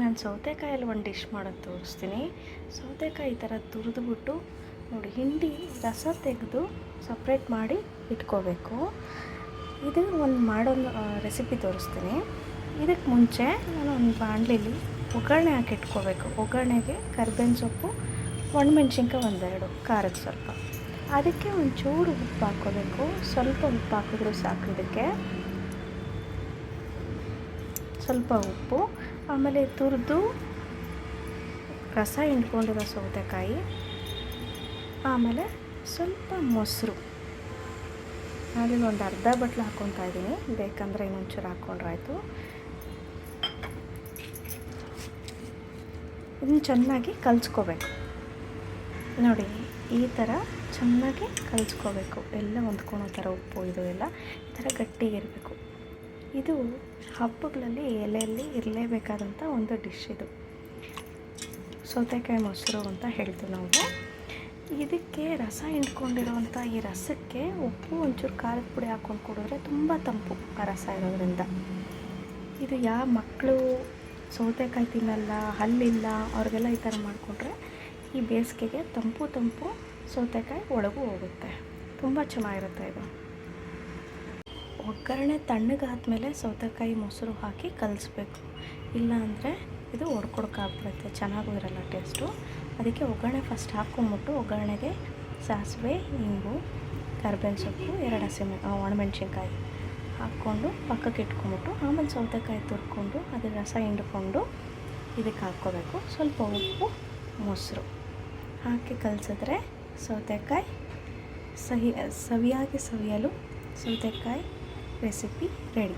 ನಾನು ಸೌತೆಕಾಯಲ್ಲಿ ಒಂದು ಡಿಶ್ ಮಾಡೋದು ತೋರಿಸ್ತೀನಿ. ಸೌತೆಕಾಯಿ ಈ ಥರ ತುರಿದ್ಬಿಟ್ಟು ನೋಡಿ, ಹಿಂಡಿ, ರಸ ತೆಗೆದು ಸಪ್ರೇಟ್ ಮಾಡಿ ಇಟ್ಕೋಬೇಕು. ಇದು ಒಂದು ಮಾಡೋ ರೆಸಿಪಿ ತೋರಿಸ್ತೀನಿ. ಇದಕ್ಕೆ ಮುಂಚೆ ನಾನು ಒಂದು ಬಾಣಲಿಲಿ ಒಗ್ಗರಣೆ ಹಾಕಿ ಇಟ್ಕೋಬೇಕು. ಒಗ್ಗರಣೆಗೆ ಕರ್ಬೇವಿನ ಸೊಪ್ಪು, ಒಣಮೆಣ್ಸಿನ್ಕಾಯಿ ಒಂದೆರಡು, ಖಾರದ ಸ್ವಲ್ಪ. ಅದಕ್ಕೆ ಒಂಚೂರು ಉಪ್ಪು ಹಾಕೋಬೇಕು. ಸ್ವಲ್ಪ ಉಪ್ಪು ಹಾಕಿದ್ರು ಸಾಕು ಇದಕ್ಕೆ. ಸ್ವಲ್ಪ ಉಪ್ಪು, ಆಮೇಲೆ ತುರಿದು ರಸ ಹಿಂಡ್ಕೊಂಡಿರೋ ಸೌತೆಕಾಯಿ ಆಮೇಲೆ ಸ್ವಲ್ಪ ಮೊಸರು. ನಾನಿಲ್ಲಿ ಒಂದು ಅರ್ಧ ಬಟ್ಲು ಹಾಕ್ಕೊತಾ ಇದ್ದೀನಿ. ಬೇಕಂದರೆ ಇನ್ನೊಂಚೂರು ಹಾಕ್ಕೊಂಡ್ರಾಯ್ತು. ಇನ್ನು ಚೆನ್ನಾಗಿ ಕಲಿಸ್ಕೋಬೇಕು. ನೋಡಿ, ಈ ಥರ ಚೆನ್ನಾಗಿ ಕಲಿಸ್ಕೋಬೇಕು. ಎಲ್ಲ ಹೊಂದ್ಕೊಳೋ ಥರ ಉಪ್ಪು, ಇದು ಎಲ್ಲ ಈ ಥರ ಗಟ್ಟಿಗಿರಬೇಕು. ಇದು ಹಬ್ಬಗಳಲ್ಲಿ ಎಲೆಯಲ್ಲಿ ಇರಲೇಬೇಕಾದಂಥ ಒಂದು ಡಿಶ್ ಇದು. ಸೌತೆಕಾಯಿ ಮೊಸರು ಅಂತ ಹೇಳ್ತೀವಿ ನಾವು. ಇದಕ್ಕೆ ರಸ ಹಿಂಡ್ಕೊಂಡಿರೋವಂಥ ಈ ರಸಕ್ಕೆ ಉಪ್ಪು, ಒಂಚೂರು ಖಾರದ ಪುಡಿ ಹಾಕ್ಕೊಂಡು ಕುಡಿದ್ರೆ ತುಂಬ ತಂಪು ಆ ರಸ ಇರೋದ್ರಿಂದ. ಇದು ಯಾವ ಮಕ್ಕಳು ಸೌತೆಕಾಯಿ ತಿನ್ನಲ್ಲ, ಹಲ್ಲಿಲ್ಲ, ಅವ್ರಿಗೆಲ್ಲ ಈ ಥರ ಮಾಡಿಕೊಂಡ್ರೆ ಈ ಬೇಸಿಗೆಗೆ ತಂಪು ತಂಪು ಸೌತೆಕಾಯಿ ಒಳಗೂ ಹೋಗುತ್ತೆ. ತುಂಬ ಚೆನ್ನಾಗಿರುತ್ತೆ ಇದು. ಒಗ್ಗರಣೆ ತಣ್ಣಗಾದ್ಮೇಲೆ ಸೌತೆಕಾಯಿ ಮೊಸರು ಹಾಕಿ ಕಲಿಸ್ಬೇಕು. ಇಲ್ಲ ಅಂದರೆ ಇದು ಒಡ್ಕೊಡ್ಕಾಗ್ಬಿಡುತ್ತೆ. ಚೆನ್ನಾಗೂ ಇರಲ್ಲ ಟೇಸ್ಟು. ಅದಕ್ಕೆ ಒಗ್ಗರಣೆ ಫಸ್ಟ್ ಹಾಕ್ಕೊಂಬಿಟ್ಟು ಒಗ್ಗರಣೆಗೆ ಸಾಸಿವೆ, ಇಂಗು, ಕರ್ಬೇವಿನ ಸೊಪ್ಪು, ಎರಡು ಹಸಿಮೆ ಒಣಮೆಣ್ಸಿನ್ಕಾಯಿ ಹಾಕ್ಕೊಂಡು ಪಕ್ಕಕ್ಕೆ ಇಟ್ಕೊಂಬಿಟ್ಟು ಆಮೇಲೆ ಸೌತೆಕಾಯಿ ತುರ್ಕೊಂಡು ಅದ್ರ ರಸ ಹಿಂಡ್ಕೊಂಡು ಇದಕ್ಕೆ ಹಾಕ್ಕೋಬೇಕು. ಸ್ವಲ್ಪ ಉಪ್ಪು, ಮೊಸರು ಹಾಕಿ ಕಲಸಿದ್ರೆ ಸೌತೆಕಾಯಿ ಸಹಿ, ಸವಿಯಾಗಿ ಸವಿಯಲು ಸೌತೆಕಾಯಿ ರೆಸಿಪಿ ರೆಡಿ